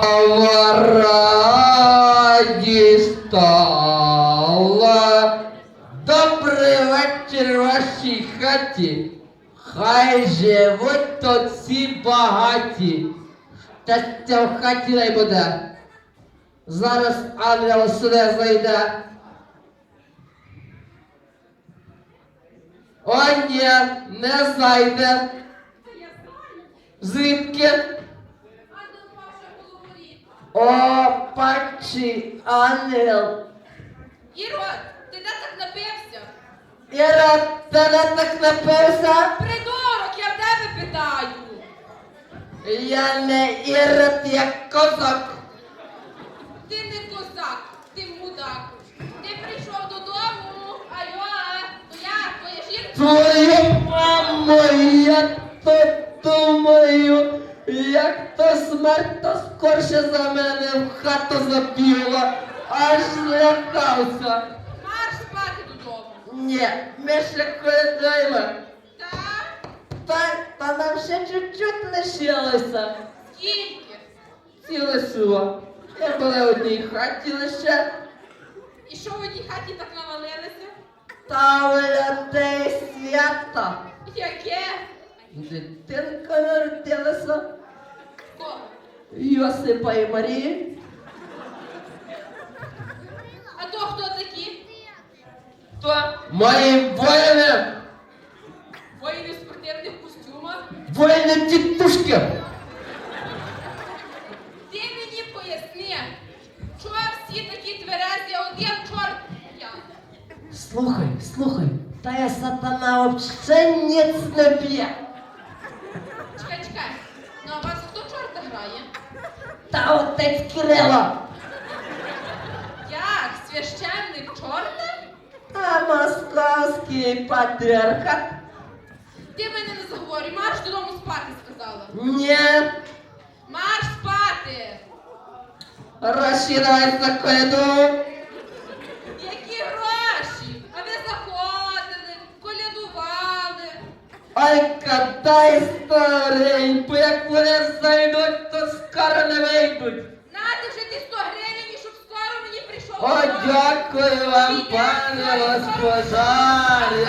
Кава дістала. Добрий вечір вашій хаті. Хай живуть тут всі багаті. Щастя в хаті не буде. Зараз ангел сюди зайде. О, ні, не зайде. Звідки? О, пачий ангел. Ірод, ти де так напився? Іра, тебе так напився? Придурок, я в тебе питаю. Я не ірод, як козак. Ти не козак, ти мудак. Ти прийшов додому, то я, твоя жінка. Твою маму, я то думаю, як то смерть то скорше за мене в хату забігла, аж злякався. Марш спати додому. Ні, ми ще коледаємо. Так? Та, та нам ще чуть-чуть лишилося. Скільки? Ціле село. Ми були в одній хаті лише, І що в одній хаті так навалилися? та в людей свята. Яке? Дитинка народилася. Йосипа і Марії. А то хто такі? То мої воїни, Воїни в спортивних костюмах. воїни тітушки. Ти мені поясни, чого всі такі тверезі, а один чорт я. Слухай, слухай, та я сатана ніц не б'є. Та отець Кирило. Як? Священник чорта? Та московський патріархат. Ти мене не заговорюй, марш додому спати сказала. Ні, Марш спати! розширяй за коляду. Які гроші? А ви заходили, колядували. Ой, катай старенько, як вони зайдуть, то скоро не вийдуть. Нати вже ті 100 гривень, щоб скоро мені прийшов. О, дякую вам, пане господарю.